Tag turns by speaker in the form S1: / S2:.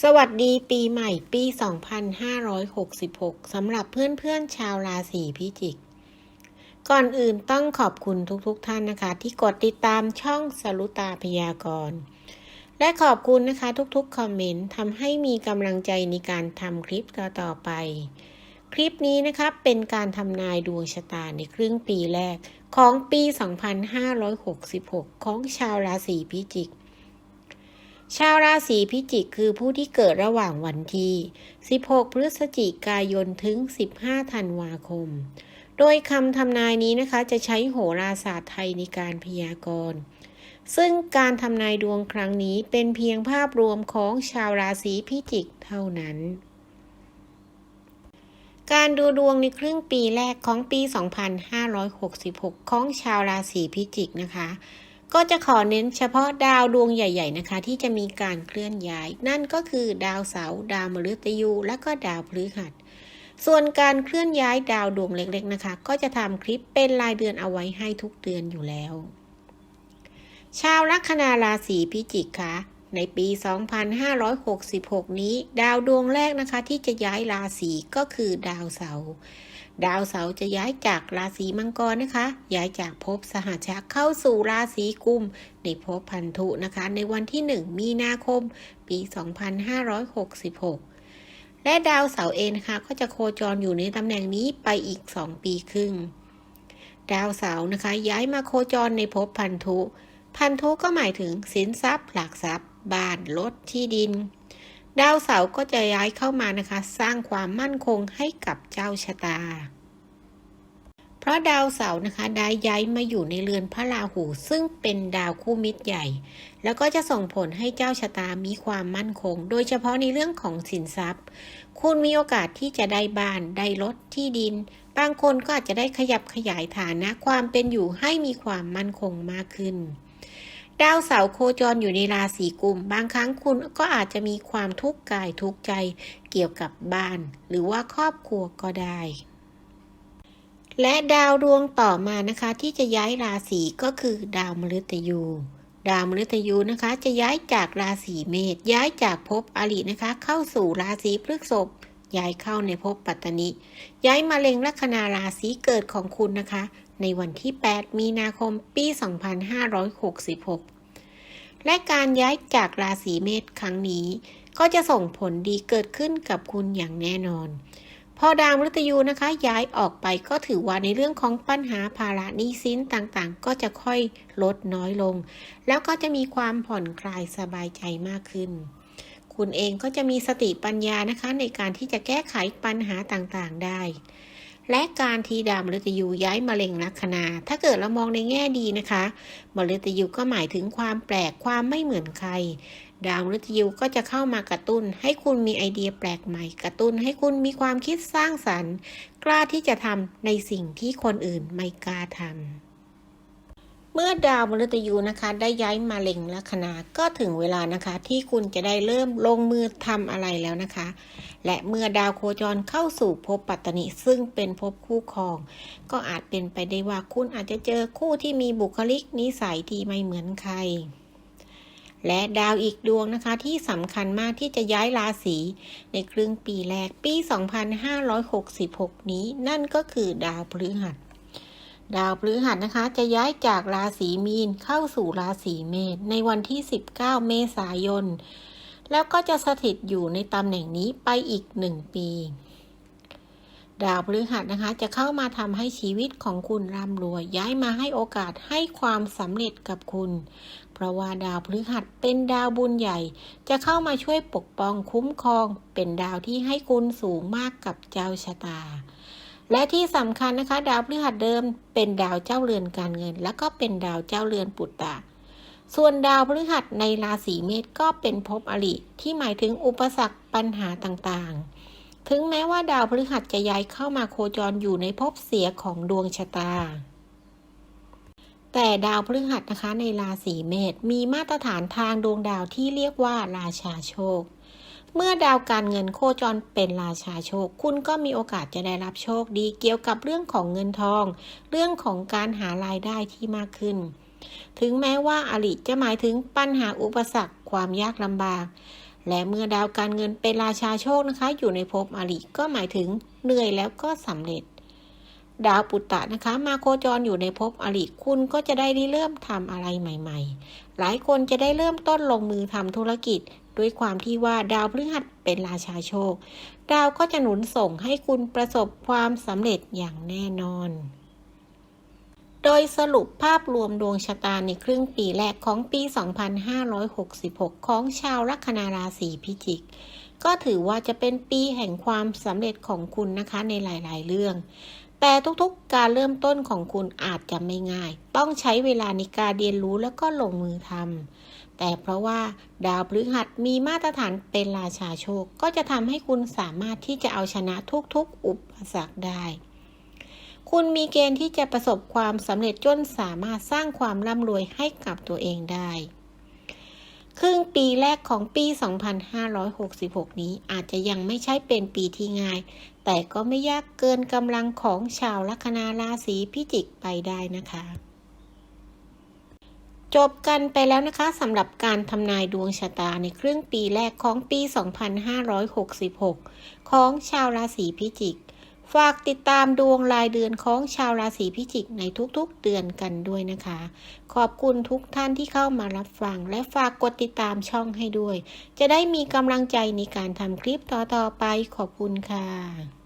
S1: สวัสดีปีใหม่ปี 2566 สำหรับเพื่อนๆชาวราศีพิจิก ก่อนอื่นต้องขอบคุณทุกๆทท่านนะคะ ที่กดติดตามช่องสรุตาพยากรณ์ และขอบคุณนะคะทุกๆ คอมเมนต์ทำให้มีกำลังใจในการทำคลิปต่อๆไป คลิปนี้นะคะเป็นการทำนายดวงชะตาในครึ่งปีแรกของปี 2566 ของชาวราศีพิจิก ชาวราศีพิจิกคือผู้ที่เกิดระหว่างวันที่ 16 พฤศจิกายนถึง 15 ธันวาคม โดยคำทำนายนี้นะคะจะใช้โหราศาสตร์ไทยในการพยากรณ์ ซึ่งการทำนายดวงครั้งนี้เป็นเพียงภาพรวมของชาวราศีพิจิกเท่านั้น การดูดวงในครึ่งปีแรกของปี 2566 ของชาวราศีพิจิกนะคะ ก็จะขอเน้นเฉพาะดาวดวงใหญ่ ๆนะคะ ที่จะมีการเคลื่อนย้าย นั่นก็คือดาวเสาร์ดาวมฤตยู และก็ดาวพฤหัส ส่วนการเคลื่อนย้ายดาวดวงเล็กๆนะคะ ก็จะทำคลิปเป็นรายเดือนเอาไว้ให้ทุกเดือนอยู่แล้ว ชาวลัคนาราศีพิจิกค่ะในปี 2566 นี้ ดาวดวงแรกนะคะที่จะย้ายราศีก็คือดาวเสาร์ ดาวเสาร์จะย้ายจากราศีมังกรนะคะ ย้ายจากภพสหชะเข้าสู่ราศีกุม ในภพพันธุนะคะ ในวันที่ 1 มีนาคม ปี 2566 และดาวเสาร์เองนะคะก็จะโคจรอยู่ในตำแหน่งนี้ไปอีก 2 ปีครึ่ง ดาวเสาร์นะคะ ย้ายมาโคจรในภพพันธุ พันธุก็หมายถึงสินทรัพย์หลักทรัพย์ บ้านรถที่ดิน ดาวเสาร์ก็จะย้ายเข้ามานะคะ สร้างความมั่นคงให้กับเจ้าชะตา เพราะดาวเสาร์นะคะได้ย้ายมาอยู่ในเรือนพระราหู ซึ่งเป็นดาวคู่มิตรใหญ่ แล้วก็จะส่งผลให้เจ้าชะตามีความมั่นคง โดยเฉพาะในเรื่องของสินทรัพย์ คุณมีโอกาสที่จะได้บ้านได้รถที่ดิน บางคนก็อาจจะได้ขยับขยายฐานะความเป็นอยู่ให้มีความมั่นคงมากขึ้น ดาวเสาร์โคจรอยู่ในราศีกุม บางครั้งคุณก็อาจจะมีความทุกข์กายทุกข์ใจเกี่ยวกับบ้าน หรือว่าครอบครัวก็ได้ และดาวดวงต่อมานะคะ ที่จะย้ายราศีก็คือดาวมฤตยูดาวมฤตยูนะคะ จะย้ายจากราศีเมษย้ายจากภพอรินะคะ เข้าสู่ราศีพฤษภย้ายเข้าในภพปัตตนิย้ายมาเล็งลัคนาราศีเกิดของคุณนะคะ ในวันที่ 8 มีนาคม ปี 2566 และการย้ายจากราศีเมษครั้งนี้ ก็จะส่งผลดีเกิดขึ้นกับคุณอย่างแน่นอน พอดาวมฤตยูนะคะ ย้ายออกไปก็ถือว่าในเรื่องของปัญหาภาระหนี้สินต่างๆ ก็จะค่อยลดน้อยลง แล้วก็จะมีความผ่อนคลายสบายใจมากขึ้นคุณเองก็จะมีสติปัญญานะคะในการที่จะแก้ไขปัญหาต่างๆได้ และการที่ดาวมฤตยูย้ายมะเร็งลัคนา ถ้าเกิดเรามองในแง่ดีนะคะมฤตยูก็หมายถึงความแปลกความไม่เหมือนใคร ดาวมฤตยูก็จะเข้ามากระตุ้น ให้คุณมีไอเดียแปลกใหม่ กระตุ้นให้คุณมีความคิดสร้างสรรค์ กล้าที่จะทำในสิ่งที่คนอื่นไม่กล้าทำ เมื่อดาวมฤตยูนะคะ ได้ย้ายมาเล็งลัคนาก็ถึงเวลานะคะ ที่คุณจะได้เริ่มลงมือทำอะไรแล้วนะคะ และเมื่อดาวโคจรเข้าสู่ภพปัตตนิซึ่งเป็นภพคู่ครอง ก็อาจเป็นไปได้ว่าคุณอาจจะเจอคู่ที่มีบุคลิกนิสัยที่ไม่เหมือนใคร และดาวอีกดวงนะคะที่สำคัญมากที่จะย้ายราศีในครึ่งปีแรกปี 2566 นี้ นั่นก็คือดาวพฤหัส ดาวพฤหัสนะคะ จะย้ายจากราศีมีนเข้าสู่ราศีเมษในวันที่ 19 เมษายน แล้วก็จะสถิตอยู่ในตำแหน่งนี้ไปอีกหนึ่งปี ดาวพฤหัสนะคะ จะเข้ามาทำให้ชีวิตของคุณร่ำรวย ย้ายมาให้โอกาสให้ความสำเร็จกับคุณ เพราะว่าดาวพฤหัสเป็นดาวบุญใหญ่ จะเข้ามาช่วยปกป้องคุ้มครอง เป็นดาวที่ให้คุณสูงมากกับเจ้าชะตา และที่สำคัญนะคะ ดาวพฤหัสเดิมเป็นดาวเจ้าเรือนการเงิน แล้วก็เป็นดาวเจ้าเรือนปุตตะส่วนดาวพฤหัสในราศีเมษก็เป็นภพอริที่หมายถึงอุปสรรคปัญหาต่างๆ ถึงแม้ว่าดาวพฤหัสจะย้ายเข้ามาโคจรอยู่ในภพเสียของดวงชะตา แต่ดาวพฤหัสนะคะในราศีเมษมีมาตรฐานทางดวงดาวที่เรียกว่าราชาโชค เมื่อดาวการเงินโคจรเป็นราชาโชค คุณก็มีโอกาสจะได้รับโชคดีเกี่ยวกับเรื่องของเงินทอง เรื่องของการหารายได้ที่มากขึ้น ถึงแม้ว่าอริจะหมายถึงปัญหาอุปสรรคความยากลำบาก และเมื่อดาวการเงินเป็นราชาโชคนะคะ อยู่ในภพอริก็หมายถึงเหนื่อยแล้วก็สำเร็จ ดาวปุตตะนะคะ มาโคจรอยู่ในภพอริคุณก็จะได้เริ่มทำอะไรใหม่ ๆ หลายคนจะได้เริ่มต้นลงมือทำธุรกิจ ด้วยความที่ว่าดาวพฤหัสเป็นราชาโชค ดาวก็จะหนุนส่งให้คุณประสบความสำเร็จอย่างแน่นอน โดยสรุปภาพรวมดวงชะตาในครึ่งปีแรกของปี 2566 ของชาวลัคนาราศีพิจิก ก็ถือว่าจะเป็นปีแห่งความสำเร็จของคุณนะคะในหลาย ๆ เรื่องแต่ทุกๆ การเริ่มต้นของคุณอาจจะไม่ง่าย ต้องใช้เวลาในการเรียนรู้แล้วก็ลงมือทำ แต่เพราะว่าดาวพฤหัสมีมาตรฐานเป็นราชาโชค ก็จะทำให้คุณสามารถที่จะเอาชนะทุกๆ อุปสรรคได้ คุณมีเกณฑ์ที่จะประสบความสำเร็จจนสามารถสร้างความร่ำรวยให้กับตัวเองได้ ครึ่งปีแรกของปี 2566 นี้อาจจะยังไม่ใช่เป็นปีที่ง่าย แต่ก็ไม่ยากเกินกำลังของชาวลัคนาราศีพิจิกไปได้นะคะ จบกันไปแล้วนะคะสำหรับการทำนายดวงชะตาในครึ่งปีแรกของปี 2566 ของชาวราศีพิจิก ฝากติดตามดวงรายเดือนของชาวราศีพิจิกในทุกๆเดือนกันด้วยนะคะ ขอบคุณทุกท่านที่เข้ามารับฟัง และฝากกดติดตามช่องให้ด้วย จะได้มีกำลังใจในการทำคลิปต่อๆไปขอบคุณค่ะ